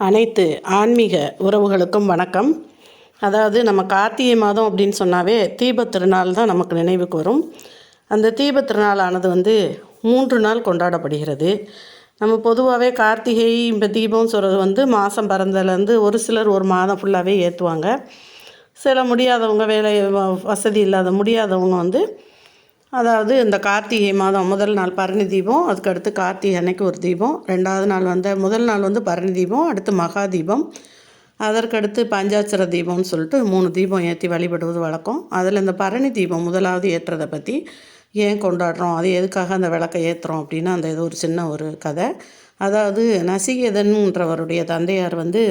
அனைத்து ஆன்மீக உறவுகளுக்கும் வணக்கம். அதாவது நம்ம கார்த்திகை மாதம் அப்படின்னு சொன்னாவே தீபத் திருநாள் தான் நமக்கு நினைவுக்கு வரும். அந்த தீபத் திருநாளானது வந்து மூன்று நாள் கொண்டாடப்படுகிறது. நம்ம பொதுவாகவே கார்த்திகை இப்போ தீபம் சொல்கிறது வந்து மாதம் பிறந்ததுலேருந்து ஒரு சிலர் ஒரு மாதம் ஃபுல்லாகவே ஏற்றுவாங்க சில முடியாதவங்க வேலை வ- வசதி இல்லாத முடியாதவங்க வந்து அதாவது இந்த கார்த்திகை மாதம் முதல் நாள் பரணி தீபம் அதுக்கடுத்து கார்த்திகை அன்னைக்கு ஒரு தீபம் ரெண்டாவது நாள் வந்து முதல் நாள் வந்து பரணி தீபம் அடுத்து மகா தீபம் அதற்கடுத்து பஞ்சாட்சர தீபம்னு சொல்லிட்டு மூணு தீபம் ஏற்றி வழிபடுவது வழக்கம். அதில் இந்த பரணி தீபம் முதலாவது ஏற்றுறதை பற்றி ஏன் கொண்டாடுறோம்? அது எதுக்காக அந்த விளக்கை ஏற்றுறோம் அப்படின்னா அந்த இது ஒரு சின்ன ஒரு கதை. அதாவது நசிகேதன்ன்றவருடைய தந்தையார் வந்து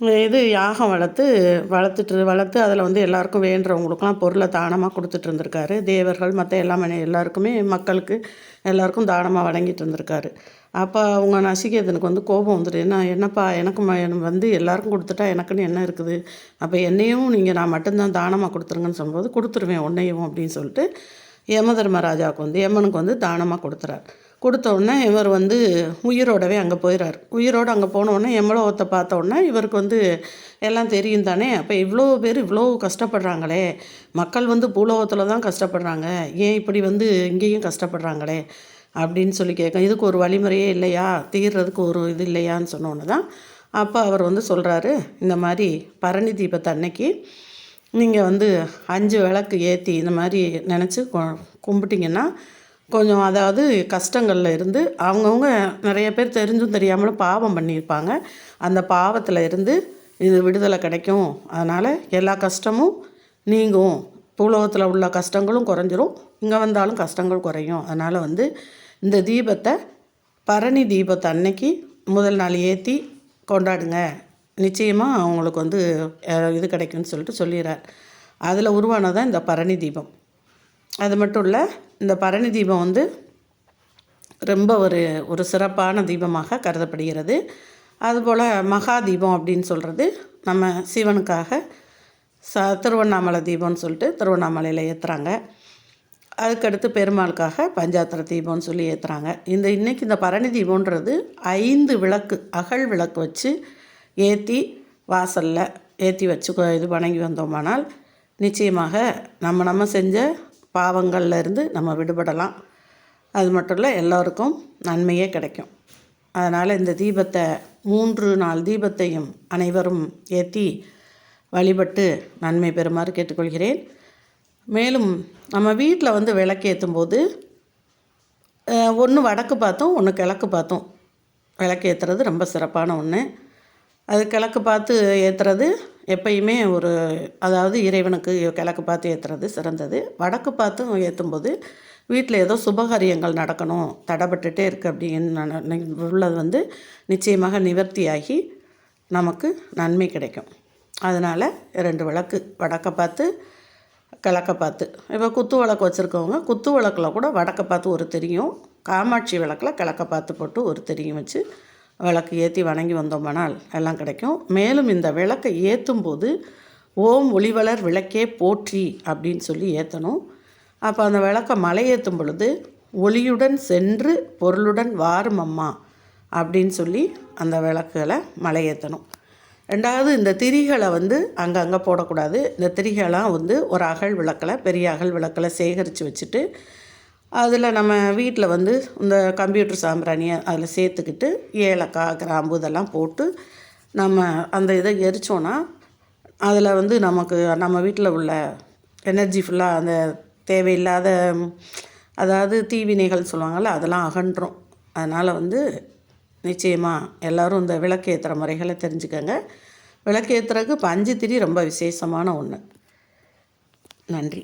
இது யாகம் வளர்த்து வளர்த்துட்டு வளர்த்து அதில் வந்து எல்லாருக்கும் வேண்டுறவங்களுக்குலாம் பொருளை தானமாக கொடுத்துட்டு இருந்திருக்காரு. தேவர்கள் மற்ற எல்லாமே எல்லாருக்குமே மக்களுக்கு எல்லாருக்கும் தானமாக வழங்கிட்டு இருந்திருக்காரு. அப்போ அவங்க நசிகேதனுக்கு வந்து கோபம் வந்துட்டு என்ன என்னப்பா எனக்கு ம- எனக்கு வந்து எல்லாருக்கும் கொடுத்துட்டா எனக்குன்னு என்ன இருக்குது? அப்போ என்னையும் நீங்கள் நான் மட்டும்தான் தானமாக கொடுத்துருங்கன்னு சொல்லும்போது கொடுத்துருவேன் உன்னையும் அப்படின்னு சொல்லிட்டு யம தர்மராஜாவுக்கு வந்து யமனுக்கு வந்து தானமாக கொடுத்துறாரு. கொடுத்த உடனே இவர் வந்து உயிரோடவே அங்கே போயிறார். உயிரோடு அங்கே போன எம்எல்ஓத்தை யமலோகத்தை பார்த்த உடனே இவருக்கு வந்து எல்லாம் தெரியும் தானே. அப்போ இவ்வளோ பேர் இவ்வளோ கஷ்டப்படுறாங்களே. மக்கள் வந்து பூலோகத்தில் தான் கஷ்டப்படுறாங்க. ஏன் இப்படி வந்து இங்கேயும் கஷ்டப்படுறாங்களே? அப்படின்னு சொல்லி கேட்க இதுக்கு ஒரு வழிமுறையே இல்லையா? தீர்றதுக்கு ஒரு இது இல்லையான்னு சொன்னோன்னு தான் அப்போ அவர் வந்து சொல்கிறாரு இந்த மாதிரி பரணி தீபத்தை அன்னைக்கு நீங்கள் வந்து அஞ்சு விளக்கு ஏற்றி இந்த மாதிரி நினச்சி கும்பிட்டிங்கன்னா கொஞ்சம் அதாவது கஷ்டங்களில் இருந்து அவங்கவுங்க நிறைய பேர் தெரிஞ்சும் தெரியாமலும் பாவம் பண்ணியிருப்பாங்க. அந்த பாவத்தில் இருந்து இது விடுதலை கிடைக்கும். அதனால் எல்லா கஷ்டமும் நீங்கும். பூலோகத்தில் உள்ள கஷ்டங்களும் குறைஞ்சிரும். இங்கே வந்தாலும் கஷ்டங்கள் குறையும். அதனால் வந்து இந்த தீபத்தை பரணி தீபத்தை அன்னைக்கு முதல் நாள் ஏற்றி கொண்டாடுங்க. நிச்சயமாக அவங்களுக்கு வந்து இது கிடைக்கும்னு சொல்லிட்டு சொல்லிடுறார் அதில் உருவானதான் இந்த பரணி தீபம். அது மட்டும் இல்லை இந்த பரணி தீபம் வந்து ரொம்ப ஒரு ஒரு சிறப்பான தீபமாக கருதப்படுகிறது. அதுபோல் மகா தீபம் அப்படின்னு சொல்கிறது நம்ம சிவனுக்காக ச திருவண்ணாமலை தீபம்னு சொல்லிட்டு திருவண்ணாமலையில் ஏற்றுறாங்க அதுக்கடுத்து பெருமாளுக்காக பஞ்சாத்திர தீபம்னு சொல்லி ஏற்றுறாங்க இந்த இன்னைக்கு இந்த பரணி தீபம்ன்றது ஐந்து விளக்கு அகல் விளக்கு வச்சு ஏற்றி வாசலில் ஏற்றி வச்சு இது வணங்கி வந்தோமானால் நிச்சயமாக நம்ம நம்ம செஞ்ச பாவங்களில் இருந்து நம்ம விடுபடலாம். அது மட்டும் இல்லை எல்லோருக்கும் நன்மையே கிடைக்கும். அதனால் இந்த தீபத்தை மூன்று நாள் தீபத்தையும் அனைவரும் ஏற்றி வழிபட்டு நன்மை பெறுமாறு கேட்டுக்கொள்கிறேன். மேலும் நம்ம வீட்டில் வந்து விளக்கேற்றும் போது ஒன்று வடக்கு பார்த்தோம் ஒன்று கிழக்கு பார்த்தோம் விளக்கு ஏற்றுறது ரொம்ப சிறப்பான ஒன்று அது கிழக்கு பார்த்து ஏற்றுறது எப்பயுமே ஒரு அதாவது இறைவனுக்கு கிழக்கு பார்த்து ஏற்றுறது சிறந்தது. வடக்கு பார்த்தும் ஏற்றும்போது வீட்டில் ஏதோ சுபகாரியங்கள் நடக்கணும் தடைபட்டுட்டே இருக்குது அப்படின்னு உள்ளது வந்து நிச்சயமாக நிவர்த்தியாகி நமக்கு நன்மை கிடைக்கும். அதனால் ரெண்டு விளக்கு வடக்க பார்த்து கிழக்க பார்த்து இப்போ குத்து விளக்கு வச்சுருக்கவங்க குத்து விளக்கில் கூட வடக்க பார்த்து ஒரு தெரியும் காமாட்சி விளக்கில் கிழக்க பார்த்து போட்டு ஒரு தெரியும் வச்சு விளக்கு ஏற்றி வணங்கி வந்தோம்னால் எல்லாம் கிடைக்கும். மேலும் இந்த விளக்கை ஏற்றும் போது ஓம் ஒளிவளர் விளக்கே போற்றி அப்படின்னு சொல்லி ஏற்றணும் அப்போ அந்த விளக்கை மலை ஏற்றும் பொழுது ஒளியுடன் சென்று பொருளுடன் வாரும் அம்மா அப்படின்னு சொல்லி அந்த விளக்குகளை மலை ஏற்றணும் ரெண்டாவது இந்த திரிகளை வந்து அங்கங்கே போடக்கூடாது. இந்த திரிகளாம் வந்து ஒரு அகல் விளக்கில் பெரிய அகல் விளக்கில் சேகரித்து வச்சுட்டு அதில் நம்ம வீட்டில் வந்து இந்த கம்ப்யூட்டர் சாம்பிராணியை அதில் சேர்த்துக்கிட்டு ஏலக்காய் கிராம்பு இதெல்லாம் போட்டு நம்ம அந்த இதை எரித்தோன்னா அதில் வந்து நமக்கு நம்ம வீட்டில் உள்ள எனர்ஜி ஃபுல்லாக அந்த தேவையில்லாத அதாவது தீவினைகள் சொல்லுவாங்கள்ல அதெல்லாம் அகன்றும். அதனால் வந்து நிச்சயமாக எல்லோரும் இந்த விளக்கேற்றுற முறைகளை தெரிஞ்சுக்கோங்க. விளக்கேற்றுறதுக்கு பஞ்சு திரி ரொம்ப விசேஷமான ஒன்று நன்றி.